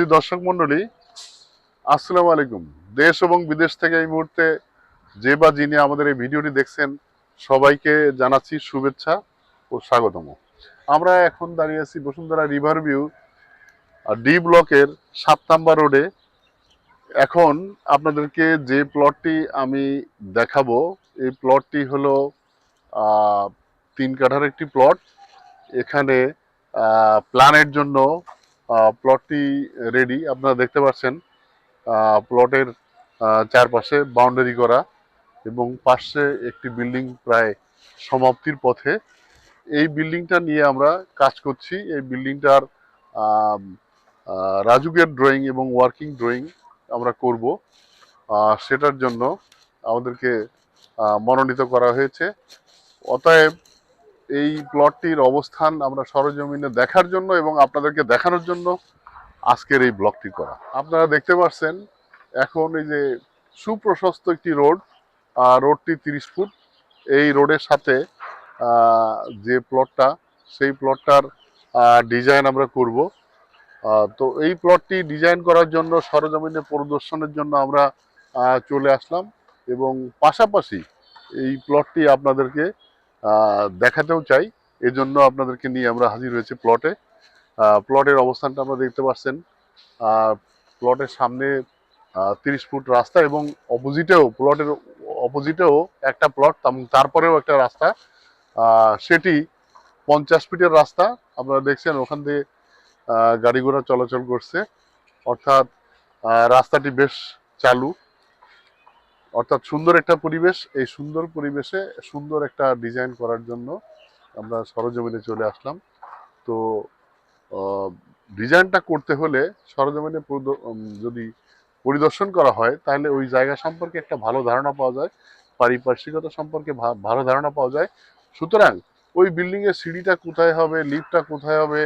সুধী দর্শক মন্ডলী আসসালামু আলাইকুম। দেশ এবং বিদেশ থেকে এই মুহূর্তে যে বা যিনি আমাদের এই ভিডিওটি দেখছেন, সবাইকে জানাচ্ছি শুভেচ্ছা ও স্বাগতম। আমরা এখন দাঁড়িয়ে আছি বসুন্ধরা রিভার ভিউ ডি ব্লকের সাত নাম্বার রোডে। এখন আপনাদেরকে যে প্লটটি আমি দেখাবো, এই প্লটটি হলো তিন কাঠার একটি প্লট। এখানে প্ল্যানের জন্য প্লটটি রেডি আপনারা দেখতে পাচ্ছেন প্লটের চারপাশে বাউন্ডারি করা এবং পাশে একটি বিল্ডিং প্রায় সমাপ্তির পথে। এই বিল্ডিংটা নিয়ে আমরা কাজ করছি। এই বিল্ডিংটার রাজুকের ড্রয়িং এবং ওয়ার্কিং ড্রয়িং আমরা করব। সেটার জন্য আমাদেরকে মনোনীত করা হয়েছে। অতএব এই প্লটটির অবস্থান আমরা সরজমিনে দেখার জন্য এবং আপনাদেরকে দেখানোর জন্য আজকের এই ব্লগটি করা। আপনারা দেখতে পাচ্ছেন এখন এই যে সুপ্রশস্ত একটি রোড রোডটি তিরিশ ফুট। এই রোডের সাথে যে প্লটটা সেই প্লটটার ডিজাইন আমরা করব। তো এই প্লটটি ডিজাইন করার জন্য, সরজমিনে পরিদর্শনের জন্য আমরা চলে আসলাম এবং পাশাপাশি এই প্লটটি আপনাদেরকে দেখাতেও চাই। এজন্য আপনাদেরকে নিয়ে আমরা হাজির হয়েছি প্লটে প্লটের অবস্থানটা আপনারা দেখতে পাচ্ছেন। প্লটের সামনে তিরিশ ফুট রাস্তা এবং অপোজিটেও প্লটের অপোজিটেও একটা প্লট তারপরেও একটা রাস্তা। সেটি পঞ্চাশ ফিটের রাস্তা। আপনারা দেখছেন ওখান দিয়ে গাড়ি ঘোড়া চলাচল করছে। অর্থাৎ রাস্তাটি বেশ চালু। অর্থাৎ সুন্দর একটা পরিবেশ, এই সুন্দর পরিবেশে সুন্দর একটা ডিজাইন করার জন্য আমরা সরজমিনে চলে আসলাম। তো ডিজাইনটা করতে হলে সরজমিনে যদি পরিদর্শন করা হয়, তাহলে ওই জায়গা সম্পর্কে একটা ভালো ধারণা পাওয়া যায়, পারিপার্শ্বিকতা সম্পর্কে ভালো ধারণা পাওয়া যায়। সুতরাং ওই বিল্ডিং এর সিঁড়িটা কোথায় হবে লিফটটা কোথায় হবে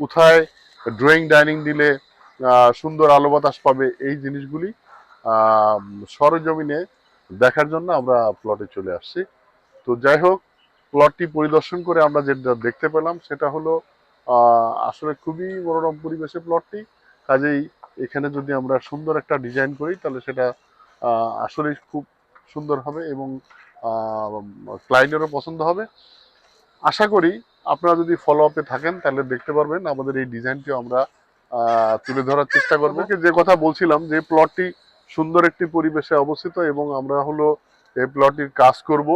কোথায় ড্রয়িং ডাইনিং দিলে সুন্দর আলো বাতাস পাবে, এই জিনিসগুলি সরজমিনে দেখার জন্য আমরা প্লটে চলে আসছি। তো যাই হোক প্লটটি পরিদর্শন করে আমরা যেটা দেখতে পেলাম সেটা হলো আসলে খুবই মনোরম পরিবেশে প্লটটি কাজেই এখানে যদি আমরা সুন্দর একটা ডিজাইন করি তাহলে সেটা আসলেই খুব সুন্দর হবে এবং ক্লায়েন্টেরও পছন্দ হবে। আশা করি আপনারা যদি ফলো আপে থাকেন তাহলে দেখতে পারবেন আমাদের এই ডিজাইনটিও আমরা তুলে ধরার চেষ্টা করব। যে কথা বলছিলাম যে প্লটটি সুন্দর একটি পরিবেশে অবস্থিত এবং আমরা হলো এই প্লটটির কাজ করব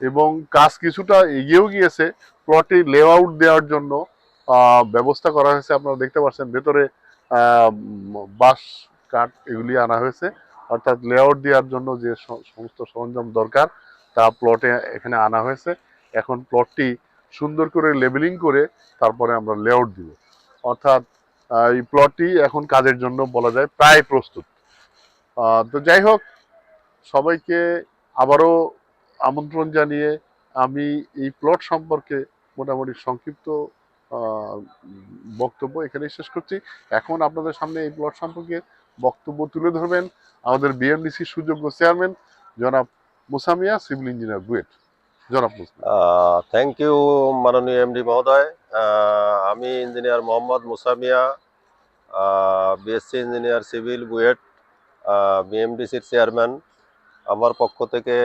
এবং কাজ কিছুটা এগিয়েও গিয়েছে। প্লটটি লেআউট দেওয়ার জন্য ব্যবস্থা করা হয়েছে। আপনারা দেখতে পাচ্ছেন ভেতরে বাঁশ, কাঠ এগুলি আনা হয়েছে। অর্থাৎ লেআউট দেওয়ার জন্য যে সমস্ত সরঞ্জাম দরকার, তা প্লটে এখানে আনা হয়েছে। এখন প্লটটি সুন্দর করে লেবেলিং করে তারপরে আমরা লেআউট দিব। অর্থাৎ এই প্লটটি এখন কাজের জন্য বলা যায় প্রায় প্রস্তুত। তো যাই হোক, সবাইকে আবারও আমন্ত্রণ জানিয়ে আমি এই প্লট সম্পর্কে মোটামুটি সংক্ষিপ্ত বক্তব্য এখানেই শেষ করছি। এখন আপনাদের সামনে এই প্লট সম্পর্কে বক্তব্য তুলে ধরবেন আমাদের বিএমডিসি সুযোগ্য চেয়ারম্যান, জনাব মুসামিয়া সিভিল ইঞ্জিনিয়ার বুয়েট। জনাব থ্যাংক ইউ মাননীয় এমডি মহোদয়। আমি engineer Mohammad Musamiya BSc engineer civil BUET. বিএমডিসির chairman, আমার পক্ষ থেকে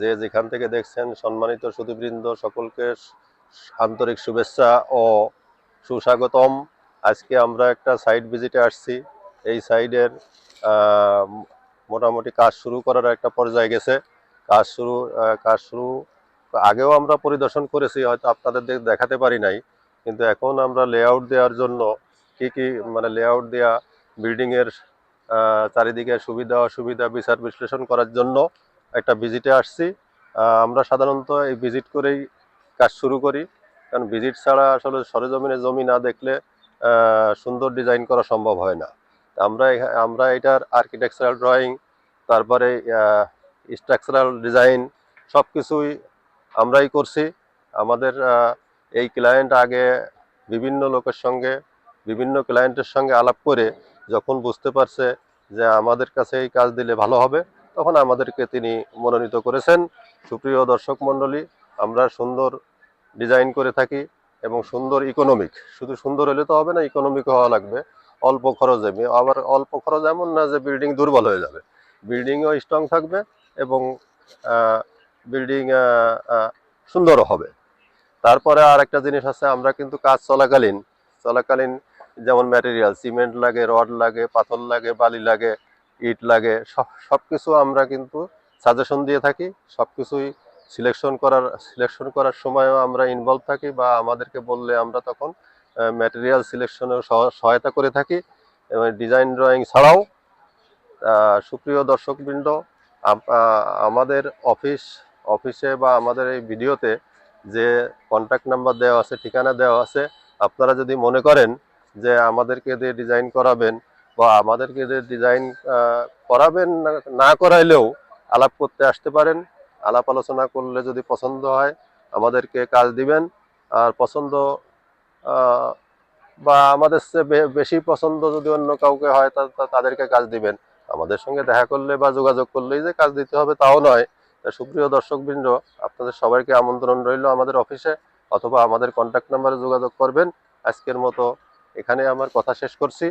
যে যেখান থেকে দেখছেন, সম্মানিত সুধীবৃন্দ, সকলকে আন্তরিক শুভেচ্ছা ও সুস্বাগতম। আজকে আমরা একটা সাইট ভিজিটে আসছি। এই সাইডের মোটামুটি কাজ শুরু করার একটা পর্যায়ে গেছে। কাজ শুরু কাজ শুরু আগেও আমরা পরিদর্শন করেছি, হয়তো আপনাদের দেখাতে পারি নাই। কিন্তু এখন আমরা লেআউট দেওয়ার জন্য কি কি মানে লেআউট দেওয়া বিল্ডিংয়ের চারিদিকে সুবিধা অসুবিধা বিচার বিশ্লেষণ করার জন্য একটা ভিজিটে আসছি। আমরা সাধারণত এই ভিজিট করেই কাজ শুরু করি। কারণ ভিজিট ছাড়া আসলে সরেজমিনে জমি না দেখলে সুন্দর ডিজাইন করা সম্ভব হয় না। আমরা আমরা এটার আর্কিটেকচারাল ড্রয়িং তারপরে স্ট্রাকচারাল ডিজাইন সব কিছুই আমরাই করছি। আমাদের এই ক্লায়েন্ট আগে বিভিন্ন লোকের সঙ্গে, বিভিন্ন ক্লায়েন্টের সঙ্গে আলাপ করে যখন বুঝতে পারছে যে আমাদের কাছে এই কাজ দিলে ভালো হবে, তখন আমাদেরকে তিনি মনোনীত করেছেন। সুপ্রিয় দর্শক মণ্ডলী, আমরা সুন্দর ডিজাইন করে থাকি এবং সুন্দর ইকোনমিক শুধু সুন্দর হলে তো হবে না ইকোনমিক হওয়া লাগবে। অল্প খরচে, আবার অল্প খরচ এমন না যে বিল্ডিং দুর্বল হয়ে যাবে। বিল্ডিংও স্ট্রং থাকবে এবং বিল্ডিং সুন্দরও হবে। তারপরে আর একটা জিনিস আছে, আমরা কিন্তু কাজ চলাকালীন চলাকালীন যেমন ম্যাটেরিয়াল সিমেন্ট লাগে রড লাগে, পাথর লাগে, বালি লাগে, ইট লাগে, সব কিছু আমরা কিন্তু সাজেশন দিয়ে থাকি। সব কিছুই সিলেকশন করার সিলেকশন করার সময়ও আমরা ইনভলভ থাকি বা আমাদেরকে বললে আমরা তখন ম্যাটেরিয়াল সিলেকশনেও সহায়তা করে থাকি। এবং ডিজাইন ড্রয়িং ছাড়াও সুপ্রিয় দর্শকবৃন্দ আমাদের অফিস অফিসে বা আমাদের এই ভিডিওতে যে কন্ট্যাক্ট নাম্বার দেওয়া আছে, ঠিকানা দেওয়া আছে, আপনারা যদি মনে করেন যে আমাদেরকে দিয়ে ডিজাইন করাবেন বা আমাদেরকে দিয়ে ডিজাইন করাবেন না- করাইলেও আলাপ করতে আসতে পারেন। আলাপ আলোচনা করলে যদি পছন্দ হয়, আমাদেরকে কাজ দিবেন। আর পছন্দ বা আমাদের বেশি পছন্দ যদি অন্য কাউকে হয় তাদেরকে কাজ দিবেন। আমাদের সঙ্গে দেখা করলে বা যোগাযোগ করলেই যে কাজ দিতে হবে তাও নয়। সুপ্রিয় দর্শকবৃন্দ, আপনাদের সবাইকে আমন্ত্রণ রইল আমাদের অফিসে, অথবা আমাদের কন্ট্যাক্ট নাম্বারে যোগাযোগ করবেন। আজকের মতো এখানে আমার কথা শেষ করছি।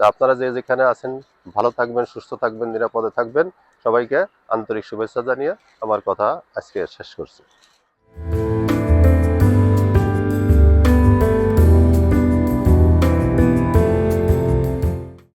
আপনারা যে যেখানে আছেন, ভালো থাকবেন, সুস্থ থাকবেন, নিরাপদে থাকবেন। সবাইকে আন্তরিক শুভেচ্ছা জানিয়ে আমার কথা আজকে শেষ করছি।